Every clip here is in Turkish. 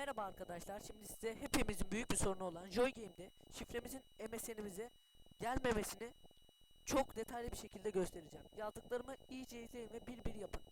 Merhaba arkadaşlar. Şimdi size hepimizin büyük bir sorunu olan Joy Game'de şifremizin MSN'imize gelmemesini çok detaylı bir şekilde göstereceğim. Yazdıklarımı iyice izleyin ve bir bir yapın.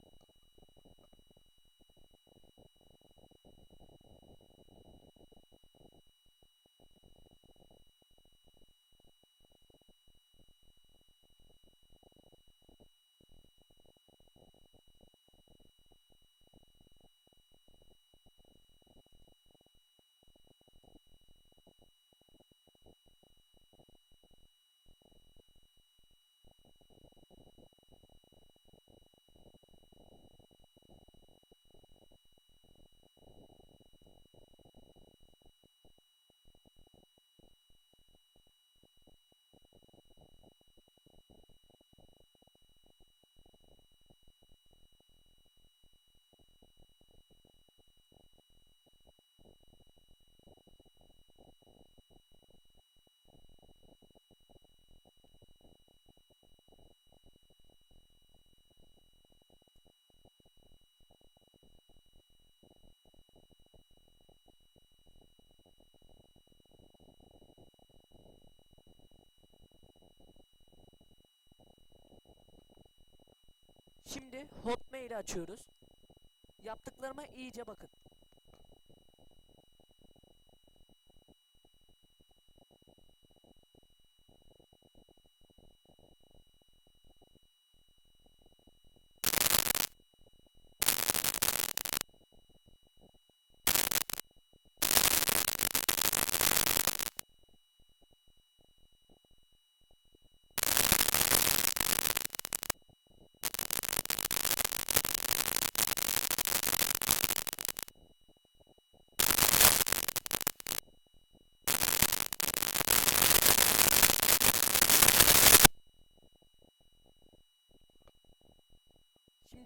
Şimdi Hotmail'i açıyoruz. Yaptıklarıma iyice bakın.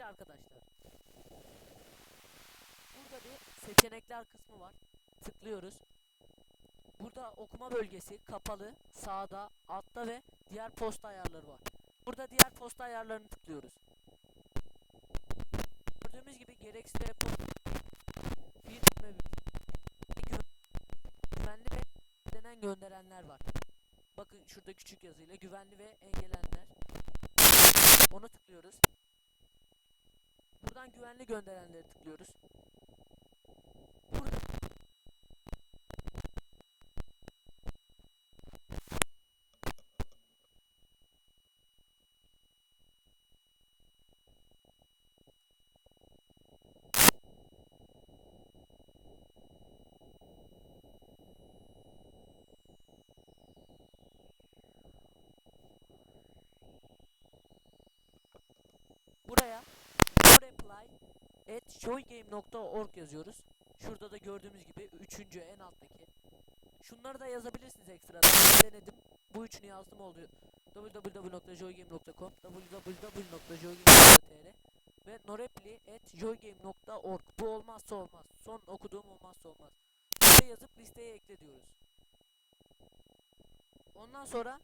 Şimdi arkadaşlar. Burada bir seçenekler kısmı var. Tıklıyoruz. Burada okuma bölgesi kapalı, sağda, altta ve diğer posta ayarları var. Burada diğer posta ayarlarını tıklıyoruz. Gördüğümüz gibi gereksiz ve güven- güvenli ve engellenen gönderenler var. Bakın şurada küçük yazıyla güvenli ve engellenenler. Onu tıklıyoruz. Buradan güvenli gönderenleri tıklıyoruz. Burada buraya reply at joygame.org yazıyoruz. Şurada da gördüğümüz gibi üçüncü en alttaki. Şunları da yazabilirsiniz ekstradan. Denedim. Bu üçünü yazdım oldu. www.joygame.com www.joygame.tr ve norepli.joygame.org Bu olmazsa olmaz. Son okuduğum olmazsa olmaz. Buraya yazıp listeye ekle diyoruz. Ondan sonra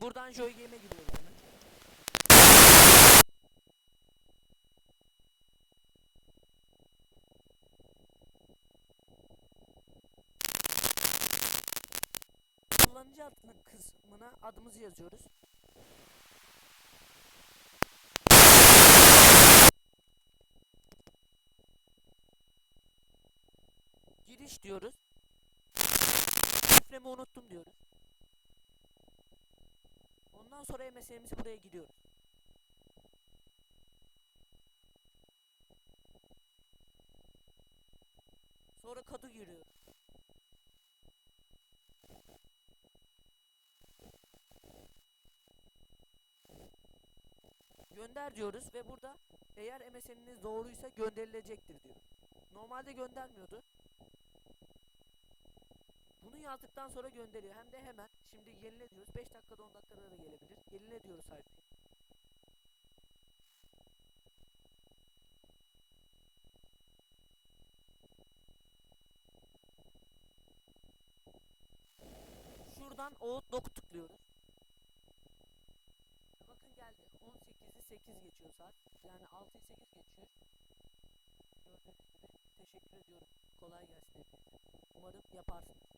buradan Joygame'e giriyoruz hemen. Kullanıcı adını kısmına adımızı yazıyoruz. Giriş diyoruz. Şifremi unuttum diyoruz. Ondan sonra MSN'imizi buraya giriyoruz. Sonra kodu giriyoruz. Gönder diyoruz ve burada eğer MSN'iniz doğruysa gönderilecektir diyor. Normalde göndermiyordu. Bunu yazdıktan sonra gönderiyor. Hem de hemen. Şimdi yenile diyoruz. 5 dakikada 10 dakikada da gelebilir. Yenile diyoruz sayfayı. Şuradan Outlook tıklıyoruz. 8 geçiyor saat. Yani 6'yı 8 geçiyor. Gördüğünüz gibi. teşekkür ediyorum. Kolay gelsin hepinize. Umarım yaparsınız.